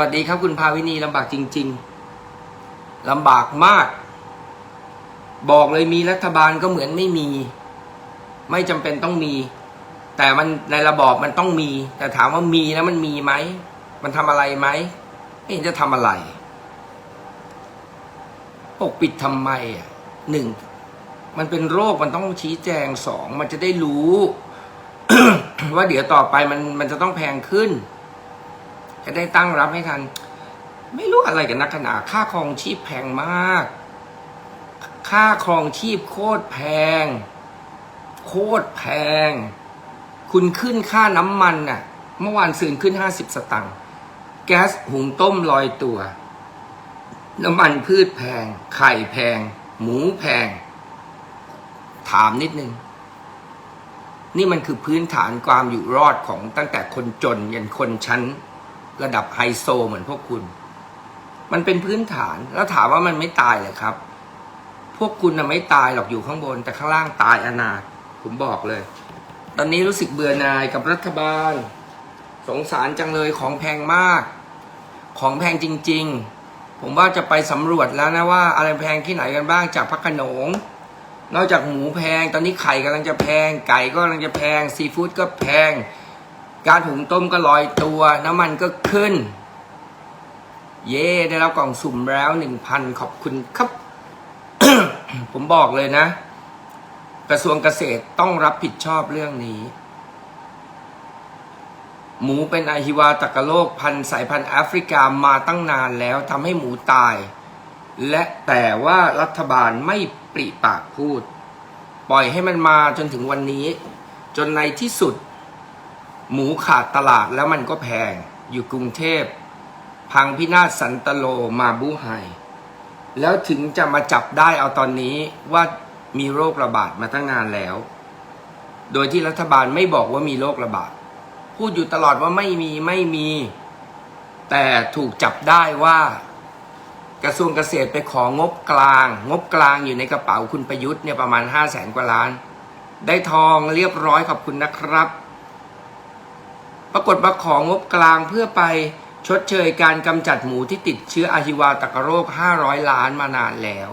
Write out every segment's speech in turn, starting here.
วัสดีครับคุณภาวินีลำบากจริง ๆลำบากมาก บอกเลยมีรัฐบาลก็เหมือนไม่มี ไม่จำเป็นต้องมี แต่มันในระบอบมันต้องมี แต่ถามว่ามีแล้วมันมีไหม มันทำอะไรไหมไม่เห็นจะทำอะไรปกปิดทำไมอะหนึ่งมันเป็นโรคมันต้องชี้แจงสองมันจะได้รู้ ว่าเดี๋ยวต่อไปมันมันจะต้องแพงขึ้น จะได้ตั้งรับให้ทัน ไม่รู้อะไรกันนักขนาค่าครองชีพแพงมาก ค่าครองชีพโคตรแพง โคตรแพง คุณขึ้นค่าน้ำมันน่ะ เมื่อวานซืนขึ้นห้าสิบสตังค์แก๊สหุงต้มลอยตัว น้ำมันพืชแพง ไข่แพง หมูแพง ถามนิดนึงนี่มันคือพื้นฐานความอยู่รอดของตั้งแต่คนจนยันคนชั้น ระดับไฮโซเหมือนพวกคุณ มันเป็นพื้นฐานแล้วถามว่ามันไม่ตายเลยครับ พวกคุณน่ะไม่ตายหรอกอยู่ข้างบน แต่ข้างล่างตายอนาถผมบอกเลย ตอนนี้รู้สึกเบื่อนายกับรัฐบาล สงสารจังเลยของแพงมาก ของแพงจริง ๆ ผมว่าจะไปสำรวจแล้วนะว่า อะไรแพงที่ไหนกันบ้างจากพักขนงนอกจากหมูแพง ตอนนี้ไข่กำลังจะแพง ไก่ก็กำลังจะแพง ซีฟู้ดก็แพง การหุงต้มก็ลอยตัว น้ำมันก็ขึ้น เย่ได้รับกล่องสุ่มแล้วหนึ่งพันขอบคุณครับ ผมบอกเลยนะ กระทรวงเกษตรต้องรับผิดชอบเรื่องนี้ หมูเป็นอาฮิวาตกโรคพันสายพันธุ์แอฟริกามาตั้งนานแล้วทำให้หมูตาย และแต่ว่ารัฐบาลไม่ปริปากพูด ปล่อยให้มันมาจนถึงวันนี้ จนในที่สุด หมูขาดตลาดแล้วมันก็แพง อยู่กรุงเทพ พังพินาศสันตโลมาบูไฮแล้วถึงจะมาจับได้เอาตอนนี้ว่ามีโรคระบาดมาตั้งนานแล้ว โดยที่รัฐบาลไม่บอกว่ามีโรคระบาด พูดอยู่ตลอดว่าไม่มีไม่มี แต่ถูกจับได้ว่า กระทรวงเกษตรไปของบกลาง งบกลางอยู่ในกระเป๋าคุณประยุทธ์เนี่ยประมาณห้าแสนกว่าล้าน ได้ทองเรียบร้อยขอบคุณนะครับ ปรากฏว่าของงบกลางเพื่อไปชดเชยการกำจัดหมูที่ติดเชื้ออาฮิวาตกโรค 500 ล้านมานานแล้ว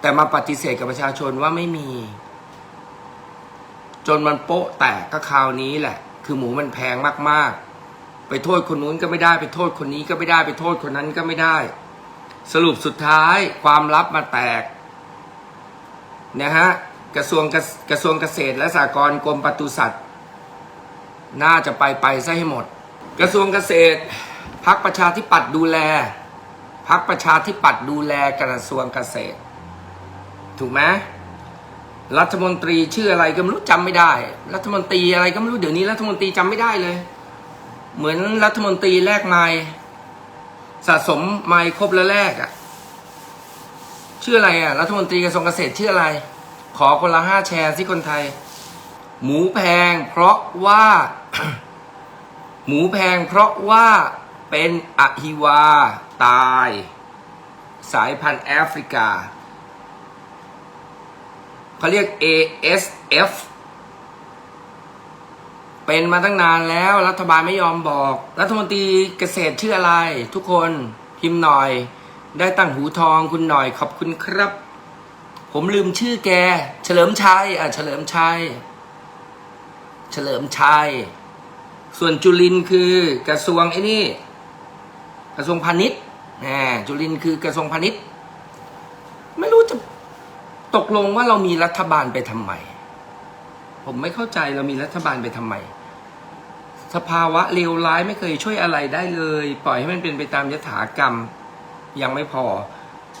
แต่มาปฏิเสธกับประชาชนว่าไม่มี จนมันโป๊ะแตกก็คราวนี้แหละ คือหมูมันแพงมากๆ ไปโทษคนนู้นก็ไม่ได้ไปโทษคนนี้ก็ไม่ได้ไปโทษคนนั้นก็ไม่ได้ สรุปสุดท้ายความลับมาแตกนะฮะกระทรวงกษกระทรวงเกษตรและสหกรณ์กรมปศุสัตว์ น่าจะไปไปซะให้หมด กระทรวงเกษตรพักประชาธิปัตย์ดูแลพักประชาธิปัตย์ดูแลกระทรวงเกษตร ถูกไหมรัฐมนตรีชื่ออะไรก็ไม่รู้จำไม่ได้ รัฐมนตรีอะไรก็ไม่รู้เดี๋ยวนี้ รัฐมนตรีจำไม่ได้เลย เหมือนรัฐมนตรีแลกไม้สะสมไม้ครบแล้วแลกอะชื่ออะไรอะรัฐมนตรีกระทรวงเกษตรชื่ออะไร ขอคนละห้าแชร์สิคนไทย หมูแพงเพราะว่า หมูแพงเพราะว่าเป็นอะฮิวาตาย สายพันธุ์แอฟริกาเขาเรียก ASF เป็นมาตั้งนานแล้วรัฐบาลไม่ยอมบอก รัฐมนตรีเกษตรชื่ออะไร ทุกคนพิมพ์หน่อย ได้ตั้งหูทองคุณหน่อยขอบคุณครับ ผมลืมชื่อแก เฉลิมชัยอะเฉลิมชัย เฉลิมชัย ส่วนจุลินคือกระทรวงไอ้นี่ กระทรวงพาณิชย์แหมจุลินคือกระทรวงพาณิชย์ ไม่รู้จะตกลงว่าเรามีรัฐบาลไปทำไม ผมไม่เข้าใจเรามีรัฐบาลไปทำไม สภาวะเลวร้ายไม่เคยช่วยอะไรได้เลย ปล่อยให้มันเป็นไปตามยถากรรมยังไม่พอ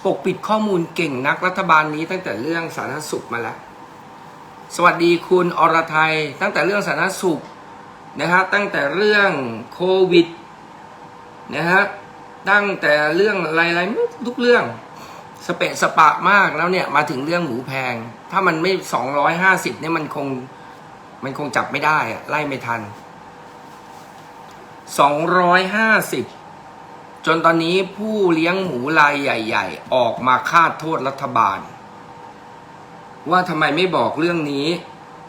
ปกปิดข้อมูลเก่งนักรัฐบาลนี้ตั้งแต่เรื่องสาธารณสุขมาแล้ว สวัสดีคุณอรไทย ตั้งแต่เรื่องสาธารณสุขนะฮะตั้งแต่เรื่องโควิดนะฮะตั้งแต่เรื่องอะไรๆทุกเรื่องสเปะสปะมากแล้วเนี่ยมาถึงเรื่องหมูแพง ถ้ามันไม่สองร้อยห้าสิบเนี่ยมันคงมันคงจับไม่ได้อะไล่ไม่ทันสองร้อยห้าสิบจนตอนนี้ผู้เลี้ยงหมูรายใหญ่ ๆ ออกมาคาดโทษรัฐบาล ว่าทำไมไม่บอกเรื่องนี้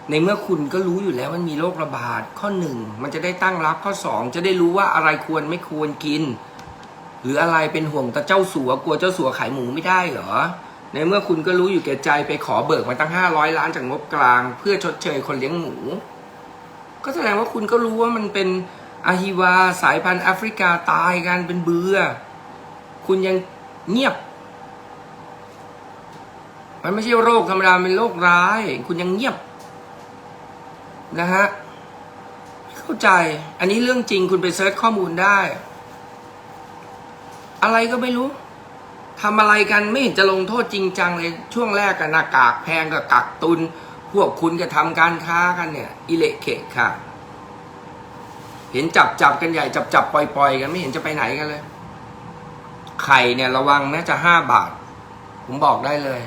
ในเมื่อคุณก็รู้อยู่แล้วมันมีโรคระบาดข้อหนึ่งมันจะได้ตั้งรับข้อสองจะได้รู้ว่าอะไรควรไม่ควรกิน หรืออะไรเป็นห่วงแต่เจ้าสัวกลัวเจ้าสัวขายหมูไม่ได้เหรอในเมื่อคุณก็รู้อยู่แก่ใจไปขอเบิกมาตั้งห้าร้อยล้านจากงบกลาง เพื่อชดเชยคนเลี้ยงหมู ก็แสดงว่าคุณก็รู้ว่ามันเป็นอาฮิวาสายพันธุ์แอฟริกาตายกันเป็นเบือคุณยังเงียบ มันไม่ใช่โรคธรรมดาเป็นโรคร้าย คุณยังเงียบ นะฮะไม่เข้าใจ อันนี้เรื่องจริงคุณไปเซิร์ชข้อมูลได้ อะไรก็ไม่รู้ทำอะไรกันไม่เห็นจะลงโทษจริงจังเลย ช่วงแรกกันหน้ากากแพงกับกักตุน พวกคุณก็ทำการค้ากันเนี่ย อิเละเขะค่ะ เห็นจับจับกันใหญ่จับจับปล่อยปล่อยกันไม่เห็นจะไปไหนกันเลย ไข่เนี่ยระวังนะจะห้าบาท ผมบอกได้เลย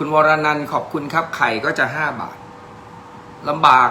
คุณวรนันท์ขอบคุณครับไข่ก็จะห้าบาทลำบาก